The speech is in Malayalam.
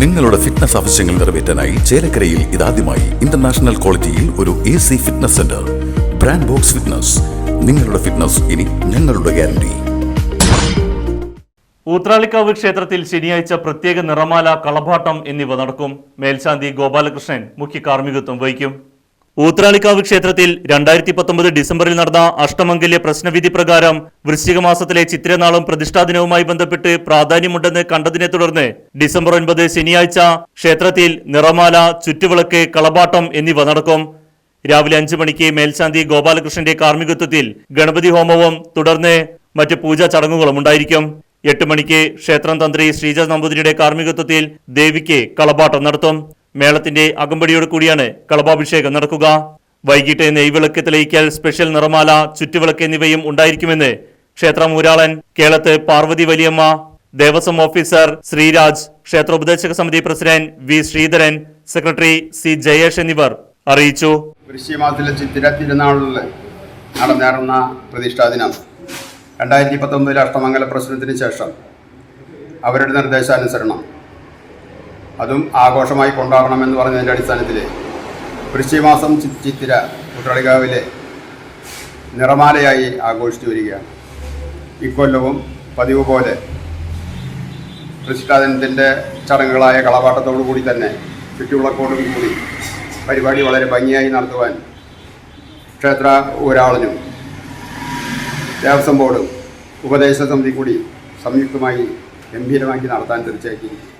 നിങ്ങളുടെ ഫിറ്റ്നസ് ആവശ്യങ്ങൾ നിറവേറ്റാനായി ചേലക്കരയിൽ ഇതാദ്യമായി ഇന്റർനാഷണൽ ക്വാളിറ്റിയിൽ ഒരു A C fitness centre brand box fitness നിങ്ങളുടെ ഫിറ്റ്നസ് ഇനി ഞങ്ങളുടെ ഗ്യാരണ്ടി ഊത്രാളിക്കാവ് ക്ഷേത്രത്തിൽ ശനിയാഴ്ച പ്രത്യേക നിറമാല കളഭാട്ടം എന്നിവ നടക്കും. മേൽശാന്തി ഗോപാലകൃഷ്ണൻ മുഖ്യ കാർമ്മികത്വം വഹിക്കും. ഊത്രാളിക്കാവ് ക്ഷേത്രത്തിൽ രണ്ടായിരത്തി പത്തൊമ്പത് ഡിസംബറിൽ നടന്ന അഷ്ടമംഗല്യ പ്രശ്നവിധി പ്രകാരം വൃശ്ചിക മാസത്തിലെ ചിത്രനാളും പ്രതിഷ്ഠാദിനവുമായി ബന്ധപ്പെട്ട് പ്രാധാന്യമുണ്ടെന്ന് കണ്ടതിനെ തുടർന്ന് ഡിസംബർ ഒൻപത് ശനിയാഴ്ച ക്ഷേത്രത്തിൽ നിറമാല ചുറ്റുവിളക്ക് കളപാട്ടം എന്നിവ നടക്കും. രാവിലെ അഞ്ചു മണിക്ക് മേൽശാന്തി ഗോപാലകൃഷ്ണന്റെ കാർമ്മികത്വത്തിൽ ഗണപതി ഹോമവും തുടർന്ന് മറ്റ് പൂജാ ചടങ്ങുകളും ഉണ്ടായിരിക്കും. എട്ട് മണിക്ക് ക്ഷേത്രം തന്ത്രി ശ്രീജ നമ്പൂതിരിയുടെ കാർമ്മികത്വത്തിൽ ദേവിക്ക് കളപാട്ടം നടത്തും. മേളത്തിന്റെ അകമ്പടിയോട് കൂടിയാണ് കളഭാഭിഷേകം നടക്കുക. വൈകിട്ട് നെയ്വിളക്ക് തെളിയിക്കൽ സ്പെഷ്യൽ നിറമാല ചുറ്റുവിളക്ക് എന്നിവയും ഉണ്ടായിരിക്കുമെന്ന് ക്ഷേത്രം ഊരാളൻ കേളത്ത് പാർവതി വലിയമ്മ ദേവസ്വം ഓഫീസർ ശ്രീരാജ് ക്ഷേത്ര ഉപദേശക സമിതി president V Sreedharan secretary C Jayesh എന്നിവർ അറിയിച്ചു. തിരുനാളിൽ നടന്നേറുന്ന പ്രതിഷ്ഠാ ദിനം. രണ്ടായിരത്തി പത്തൊമ്പതിലെ അഷ്ടമംഗല പ്രശ്നത്തിന് ശേഷം അവരുടെ നിർദ്ദേശാനുസരണം. അതും ആഘോഷമായി കൊണ്ടാടണമെന്ന് പറഞ്ഞതിന്റെ അടിസ്ഥാനത്തിൽ വൃശ്ചിമാസം ചിത്തിര കുട്ടളികാവിലെ നിറമാലയായി ആഘോഷിച്ചു വരികയാണ്. ഇക്കൊല്ലവും പതിവ് പോലെ പ്രതിഷ്ഠാദിനത്തിന്റെ ചടങ്ങുകളായ കളപാട്ടത്തോടു കൂടി തന്നെ ചുറ്റുവിളക്കോടും കൂടി പരിപാടി വളരെ ഭംഗിയായി നടത്തുവാൻ ക്ഷേത്ര ഒരാളിനും ദേവസ്വം ബോർഡും ഉപദേശ സമിതി കൂടി സംയുക്തമായി ഗംഭീരമാക്കി നടത്താൻ തീർച്ചയായിട്ടും